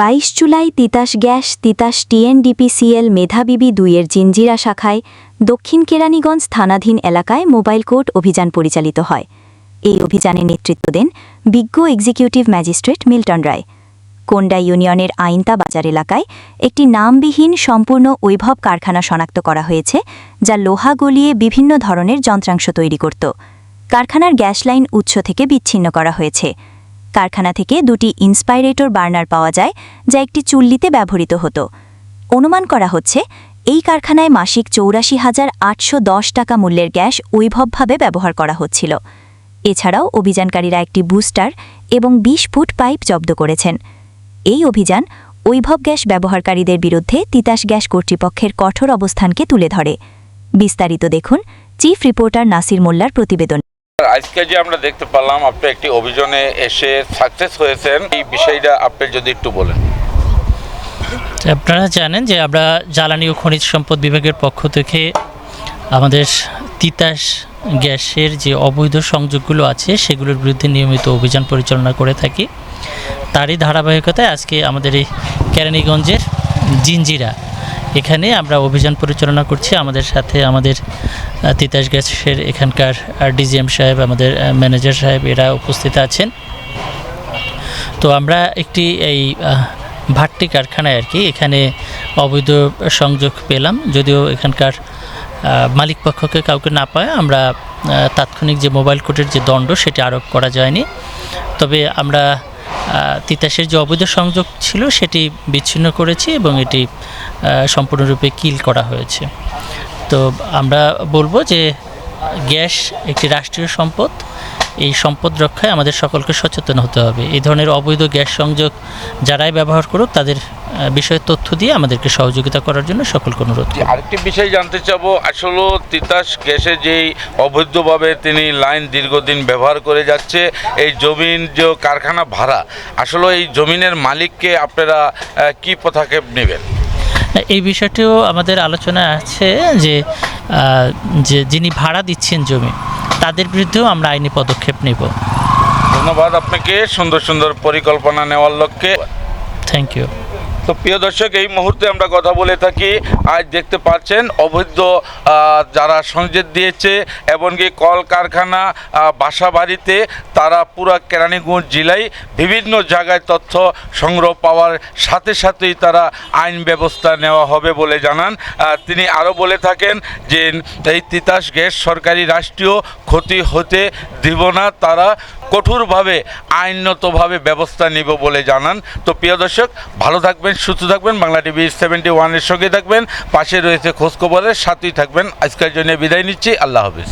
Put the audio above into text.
বাইশ July Titas gas, Titas TNDPCL মেধাবিবি দুইয়ের জিঞ্জিরা শাখায় দক্ষিণ কেরানীগঞ্জ থানাধীন এলাকায় মোবাইল কোর্ট অভিযান পরিচালিত হয়। এই অভিযানে নেতৃত্ব দেন বিজ্ঞ executive magistrate Milton Roy. Konda ইউনিয়নের আইনতা বাজার এলাকায় একটি নামবিহীন সম্পূর্ণ বৈভব কারখানা শনাক্ত করা হয়েছে, যা লোহা গলিয়ে বিভিন্ন ধরনের যন্ত্রাংশ তৈরি করত। কারখানার গ্যাস লাইন উৎস থেকে বিচ্ছিন্ন করা হয়েছে। কারখানা থেকে দুটি ইন্সপাইরেটর বার্নার পাওয়া যায়, যা একটি চুল্লিতে ব্যবহৃত হতো। অনুমান করা হচ্ছে, এই কারখানায় মাসিক চৌরাশি হাজার আটশো টাকা মূল্যের গ্যাস ঐভবভাবে ব্যবহার করা হচ্ছিল। এছাড়াও অভিযানকারীরা একটি বুস্টার এবং ২০ ফুট পাইপ জব্দ করেছেন। এই অভিযান ঐভব গ্যাস ব্যবহারকারীদের বিরুদ্ধে তিতাস গ্যাস কর্তৃপক্ষের কঠোর অবস্থানকে তুলে ধরে। বিস্তারিত দেখুন, চিফ রিপোর্টার নাসির মোল্লার প্রতিবেদন। আজকে যে আমরা দেখতে পেলাম আপনি একটি অভিযানে এসে সাকসেস হয়েছেন। এই বিষয়টা আপনি যদি একটু বলেন। আপনারা জানেন যে আমরা জ্বালানি ও খনিজ সম্পদ বিভাগের পক্ষ থেকে আমাদের তিতাস গ্যাসের যে অবৈধ সংযোগগুলো আছে, সেগুলোর বিরুদ্ধে নিয়মিত অভিযান পরিচালনা করে থাকি। তারই ধারাবাহিকতায় আজকে আমাদের এই কেরানীগঞ্জের জিঞ্জিরা এখানে আমরা অভিযান পরিচালনা করছি। আমাদের সাথে আমাদের তিতাস গ্যাসের এখানকার ডিজিএম সাহেব আমাদের ম্যানেজার সাহেব এরা উপস্থিত আছেন। তো আমরা একটি এই ভাট্টি কারখানায় আর কি এখানে অবৈধ সংযোগ পেলাম। যদিও এখানকার আহ, মালিক পক্ষকে কাউকে না পায় আমরা তাৎক্ষণিক যে মোবাইল কোর্টের যে দণ্ড সেটি আরোপ করা যায়নি। তবে আমরা তিতাসের যে অবৈধ সংযোগ ছিল সেটি বিচ্ছিন্ন করেছি এবং এটি সম্পূর্ণরূপে কিল করা হয়েছে। তো আমরা বলব যে গ্যাস একটি রাষ্ট্রীয় সম্পদ। এই সম্পদ রক্ষায় আমাদের সকলকে সচেতন হতে হবে। এই ধরনের অবৈধ গ্যাস সংযোগ যারাই ব্যবহার করুক, তাদের বিষয়ে তথ্য দিয়ে আমাদেরকে সহযোগিতা করার জন্য সকলকে অনুরোধ আরেকটি বিষয় জানতে চাব, আসলে তিতাস গ্যাসে যেই অবৈধভাবে তিনি লাইন দীর্ঘদিন ব্যবহার করে যাচ্ছে, এই জমিন যে কারখানা ভাড়া, আসলে এই জমিনের মালিককে আপনারা কি পদক্ষেপ নেবেন? এই বিষয়টিও আমাদের আলোচনায় আছে যে যে যিনি ভাড়া দিচ্ছেন জমি তাদের বিরুদ্ধেও আমরা আইনি পদক্ষেপ নেব। ধন্যবাদ আপনাকে। সুন্দর সুন্দর পরিকল্পনা নেওয়ার লক্ষ্যে। থ্যাংক ইউ তো প্রিয় দর্শক, এই মুহূর্তে আমরা কথা বলে থাকি। আজ দেখতে পাচ্ছেন অবৈধ যারা সংযোগ দিয়েছে, এমনকি কল কারখানা বাসা বাড়িতে তারা পুরো কেরানীগঞ্জ জেলায় বিভিন্ন জায়গায় তথ্য সংগ্রহ পাওয়ার সাথে সাথেই তারা আইন ব্যবস্থা নেওয়া হবে বলে জানান। তিনি আরও বলে থাকেন যে, এই তিতাস গ্যাস সরকারি রাষ্ট্রীয় ক্ষতি হতে দিব না, তারা কঠোরভাবে আইনতভাবে ব্যবস্থা নিব বলে জানান। তো প্রিয় দর্শক, ভালো থাকবেন সুস্থ থাকবেন, বাংলা টিভি সেভেন্টি ওয়ানের সঙ্গে থাকবেন, পাশে রয়েছে খোঁজখবরের সাথেই থাকবেন। আজকের জন্য বিদায় নিচ্ছি, আল্লাহ হাফিজ।